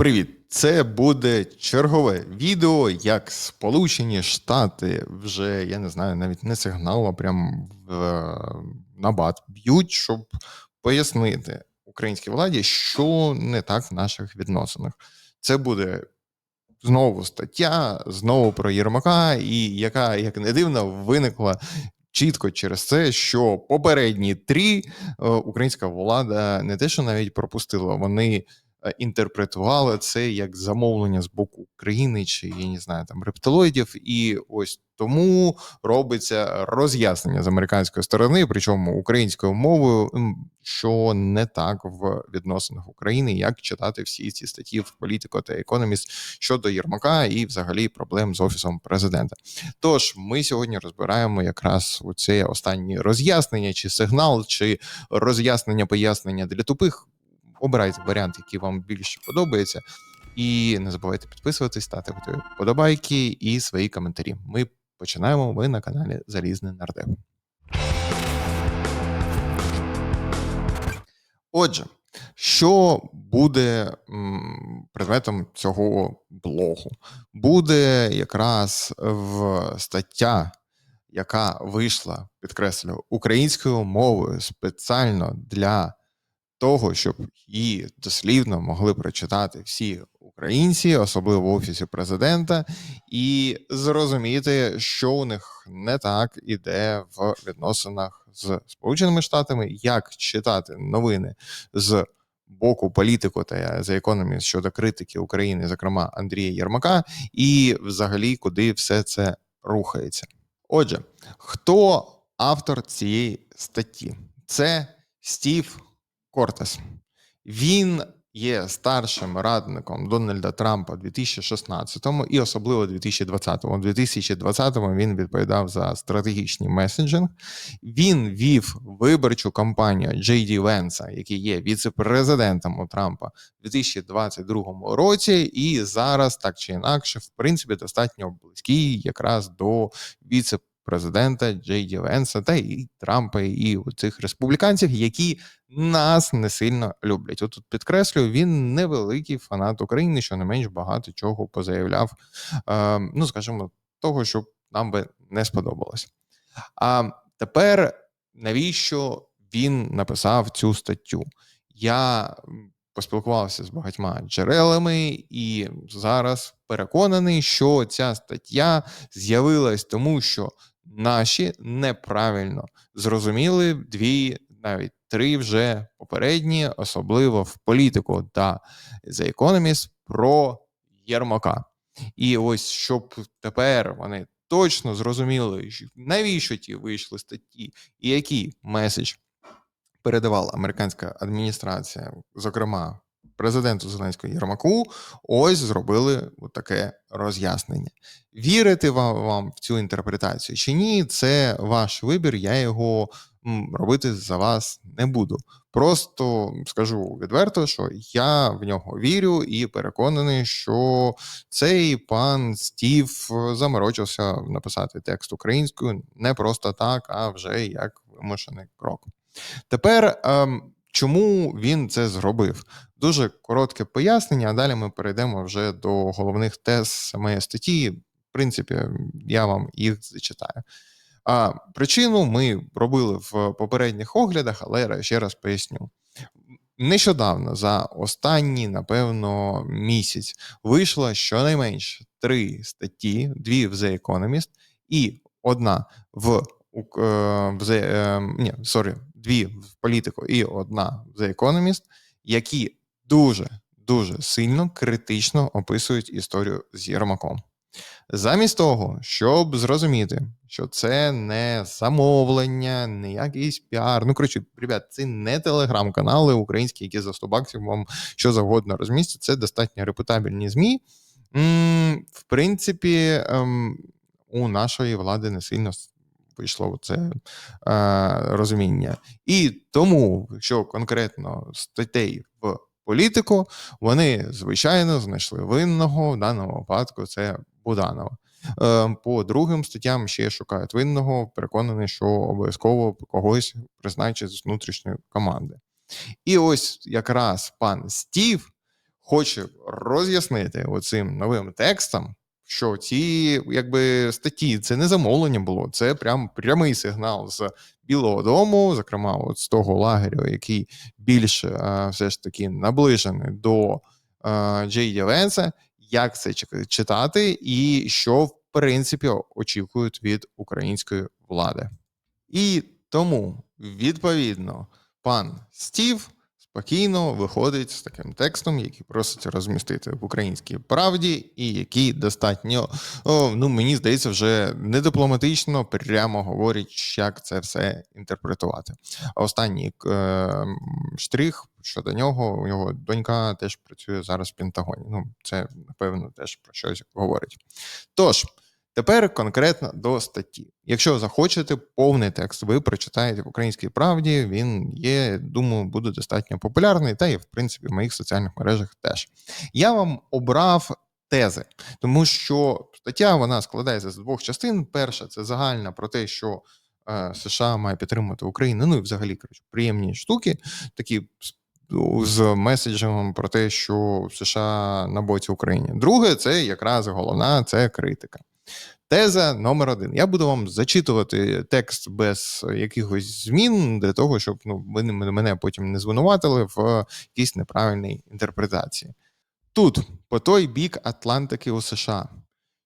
Привіт! Це буде чергове відео, як Сполучені Штати вже, я не знаю, навіть не сигнал, а прям в набат б'ють, щоб пояснити українській владі, що не так в наших відносинах. Це буде знову стаття, знову про Єрмака, і яка, як не дивно, виникла чітко через це, що попередні три е, українська влада не те, що навіть пропустила, вони е, інтерпретували це як замовлення з боку України чи я не знаю там рептилоїдів, і ось тому робиться роз'яснення з американської сторони, причому українською мовою, що не так в відносинах України, як читати всі ці статті в Політико та Економіст щодо Єрмака і взагалі проблем з офісом президента. Тож ми сьогодні розбираємо якраз у це останнє роз'яснення, чи сигнал, чи роз'яснення, пояснення для тупих. Обирайте варіант, який вам більше подобається. І не забувайте підписуватись, ставити подобайки і свої коментарі. Ми починаємо. Ви на каналі Залізний Нардеп. Отже, що буде предметом цього блогу? Буде якраз в стаття, яка вийшла, підкреслю, українською мовою спеціально для того, щоб її дослівно могли прочитати всі українці, особливо в офісі президента, і зрозуміти, що у них не так іде в відносинах з Сполученими Штатами, як читати новини з боку політику та за економіст щодо критики України, зокрема Андрія Єрмака, і взагалі куди все це рухається. Отже, хто автор цієї статті? Це Стів Кортес. Він є старшим радником Дональда Трампа у 2016 і особливо 2020-му. У 2020-му він відповідав за стратегічний меседжинг. Він вів виборчу кампанію Джей Ді Венса, який є віце-президентом у Трампа у 2022 році, і зараз так чи інакше, в принципі, достатньо близький якраз до віце президента Джей Ді Венса та і Трампа, і цих республіканців, які нас не сильно люблять. От тут підкреслюю, він невеликий фанат України, що не менш багато чого позаявляв. Е, ну скажімо, того, що нам би не сподобалось. А тепер навіщо він написав цю статтю? Я поспілкувався з багатьма джерелами, і зараз переконаний, що ця стаття з'явилась тому, що наші неправильно зрозуміли дві, навіть три вже попередні, особливо в політику та The Economist, про Єрмака. І ось щоб тепер вони точно зрозуміли, навіщо ті вийшли статті, і який меседж передавала американська адміністрація, зокрема президенту Зеленського Єрмаку, ось зробили таке роз'яснення. Вірити вам, вам в цю інтерпретацію чи ні, це ваш вибір. Я його робити за вас не буду. Просто скажу відверто, що я в нього вірю і переконаний, що цей пан Стів заморочився написати текст українською не просто так, а вже як вимушений крок. Тепер ем, чому він це зробив? Дуже коротке пояснення, а далі ми перейдемо вже до головних тез самої статті. В принципі, я вам їх зачитаю. А причину ми робили в попередніх оглядах, але ще раз поясню. Нещодавно за останній, напевно, місяць вийшло щонайменше три статті: дві в The Economist і одна в е, в The, е, ні, sorry, дві в політику і одна The Economist, які дуже дуже сильно критично описують історію з Єрмаком. Замість того, щоб зрозуміти, що це не замовлення, не якийсь піар. Ну, коротше, ребят, це не телеграм-канали українські, які за 100 баксів вам що завгодно розмістять. Це достатньо репутабельні ЗМІ. В принципі, ем, у нашої влади не сильно вийшло це е, розуміння. І тому, що конкретно статей в політику, вони звичайно знайшли винного в даному випадку. Це Буданова. Е, по другим статтям ще шукають винного, переконаний, що обов'язково когось призначать з внутрішньої команди. І ось якраз пан Стів хоче роз'яснити оцим новим текстом, що ці якби статті це не замовлення було, це прям прямий сигнал з Білого Дому, зокрема, от з того лагерю, який більш все ж таки наближений до Джей Ді Венса, як це читати, і що в принципі очікують від української влади. І тому, відповідно, пан Стів спокійно виходить з таким текстом, який просить розмістити в українській правді, і який достатньо, о, ну мені здається, вже не дипломатично прямо говорить, як це все інтерпретувати. А останній е, штрих щодо нього, у нього донька теж працює зараз в Пентагоні. Ну, це напевно теж про щось говорить. Тож. Тепер конкретно до статті. Якщо захочете, повний текст ви прочитаєте в українській правді. Він є, думаю, буде достатньо популярний, та і в принципі в моїх соціальних мережах теж. Я вам обрав тези, тому що стаття вона складається з двох частин. Перша це загальна про те, що е, США має підтримувати Україну. Ну і взагалі коротше, приємні штуки, такі з- з меседжем про те, що США на боці України. Друге, це якраз головна це критика. Теза номер один. Я буду вам зачитувати текст без якихось змін для того, щоб ну, ви мене потім не звинуватили в якійсь неправильній інтерпретації. Тут, по той бік Атлантики у США.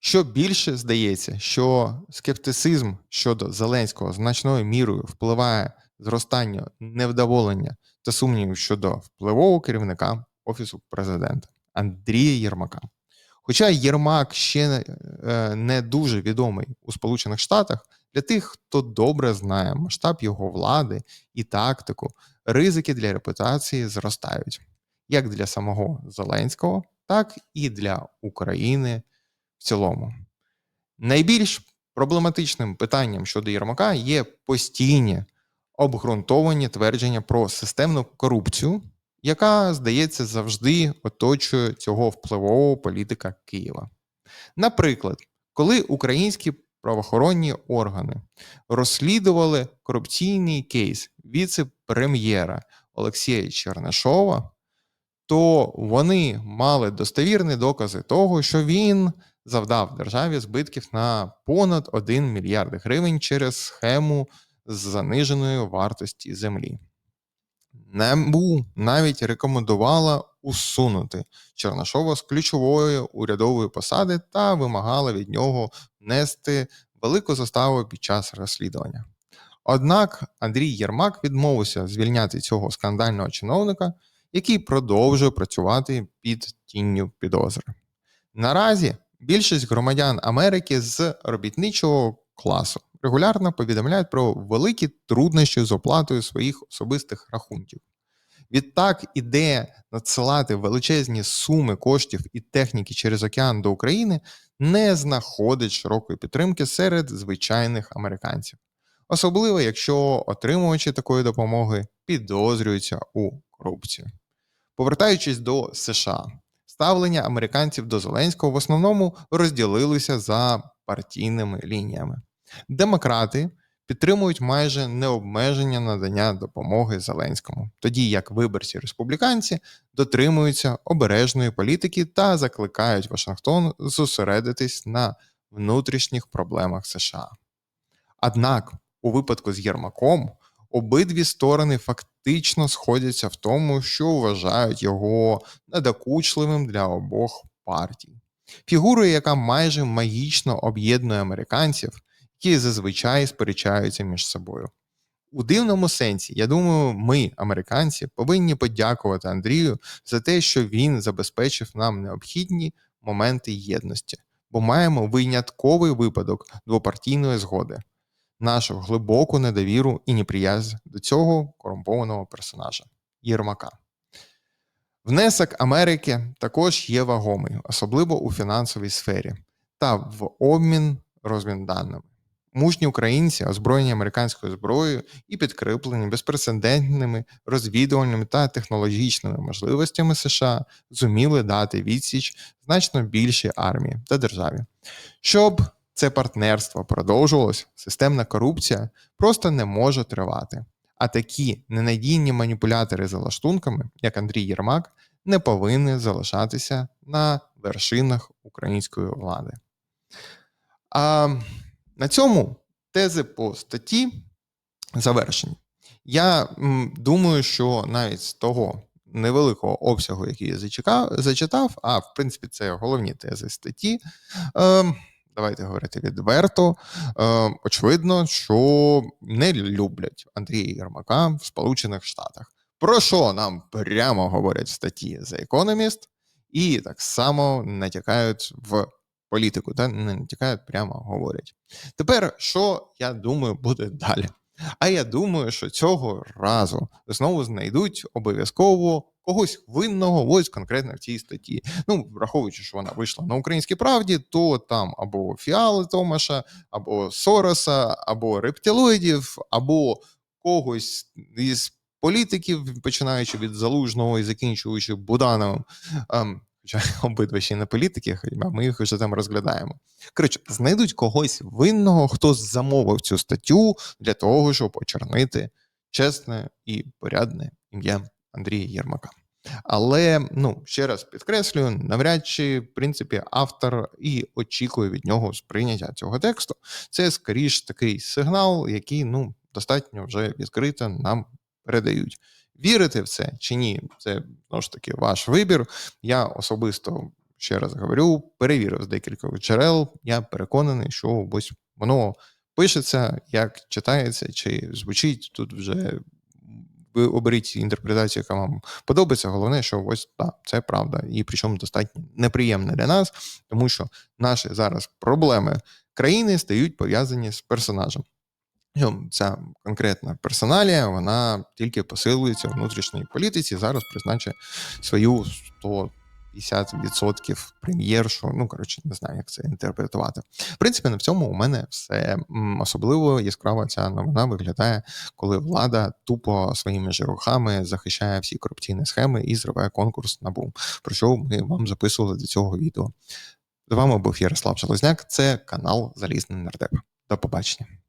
Що більше здається, що скептицизм щодо Зеленського значною мірою впливає зростання невдоволення та сумнівів щодо впливового керівника Офісу президента Андрія Єрмака. Хоча Єрмак ще не- е, дуже відомий у Сполучених Штатах, для тих, хто добре знає масштаб його влади і тактику, ризики для репутації зростають як для самого Зеленського, так і для України в цілому. Найбільш проблематичним питанням щодо Єрмака є постійні обґрунтовані твердження про системну корупцію, яка, здається, завжди оточує цього впливового політика Києва. Наприклад, коли українські правоохоронні органи розслідували корупційний кейс віце-прем'єра Олексія Чернишова, то вони мали достовірні докази того, що він завдав державі збитків на понад 1 мільярд гривень через схему з заниженої вартості землі. НЕМБУ навіть рекомендувала усунути Чернашова з ключової урядової посади та вимагала від нього внести велику заставу під час розслідування. Однак Андрій Єрмак відмовився звільняти цього скандального чиновника, який продовжує працювати під тінню підозри. Наразі більшість громадян Америки з робітничого класу регулярно повідомляють про великі труднощі з оплатою своїх особистих рахунків. Відтак, ідея надсилати величезні суми коштів і техніки через океан до України не знаходить широкої підтримки серед звичайних американців, особливо якщо отримувачі такої допомоги підозрюються у корупції. Повертаючись до США, ставлення американців до Зеленського в основному розділилися за партійними лініями. Демократи підтримують майже необмеження надання допомоги Зеленському, тоді як виборці республіканці дотримуються обережної політики та закликають Вашингтон зосередитись на внутрішніх проблемах США. Однак, у випадку з Єрмаком обидві сторони фактично сходяться в тому, що вважають його недокучливим для обох партій. Фігурою, яка майже магічно об'єднує американців, які зазвичай сперечаються між собою. У дивному сенсі, я думаю, ми, американці, повинні подякувати Андрію за те, що він забезпечив нам необхідні моменти єдності, бо маємо винятковий випадок двопартійної згоди, нашу глибоку недовіру і неприязнь до цього корумпованого персонажа Єрмака. Внесок Америки також є вагомий, особливо у фінансовій сфері, та в обмін розмін даними. Мужні українці, озброєні американською зброєю і підкріплені безпрецедентними розвідувальними та технологічними можливостями США, зуміли дати відсіч значно більшій армії та державі. Щоб це партнерство продовжувалось, системна корупція просто не може тривати. А такі ненадійні маніпулятори за лаштунками, як Андрій Єрмак, не повинні залишатися на вершинах української влади. А на цьому тези по статті завершені. Я думаю, що навіть з того невеликого обсягу, який я зачитав, а в принципі, це головні тези статті. Е, давайте говорити відверто. Е, очевидно, що не люблять Андрія Єрмака в Сполучених Штатах. Про що нам прямо говорять в статті The Economist, і так само натякають в політику, та не натякають, прямо говорять. Тепер, що я думаю, буде далі? А я думаю, що цього разу знову знайдуть обов'язково когось винного, ось конкретно в цій статті. Ну, враховуючи, що вона вийшла на українській правді, то там або фіали Томаша, або Сороса, або рептилоїдів, або когось із політиків, починаючи від залужного і закінчуючи Будановим. Хоча обидва ще й не політики, а ми їх вже там розглядаємо. Коротше, знайдуть когось винного, хто замовив цю статтю для того, щоб очернити чесне і порядне ім'я Андрія Єрмака. Але ну ще раз підкреслюю, навряд чи в принципі автор і очікує від нього сприйняття цього тексту. Це скоріш такий сигнал, який ну достатньо вже відкрито нам передають. Вірити в це чи ні, це знову ж таки ваш вибір. Я особисто ще раз говорю, перевірив з декількох джерел. Я переконаний, що ось воно пишеться, як читається, чи звучить тут вже. Ви оберіть інтерпретацію, яка вам подобається. Головне, що ось так, це правда, і причому достатньо неприємне для нас, тому що наші зараз проблеми країни стають пов'язані з персонажем. Ну, Ця конкретна персоналія, вона тільки посилується в внутрішній політиці. Зараз призначить свою 150% прем'єршу. Ну, коротше, не знаю, як це інтерпретувати. В принципі, на цьому у мене все особливо яскрава ця новина виглядає, коли влада тупо своїми ж рухами захищає всі корупційні схеми і зриває конкурс на бум. Про що ми вам записували до цього відео. З вами був Ярослав Железняк, це канал Залізний Нардеп. До побачення.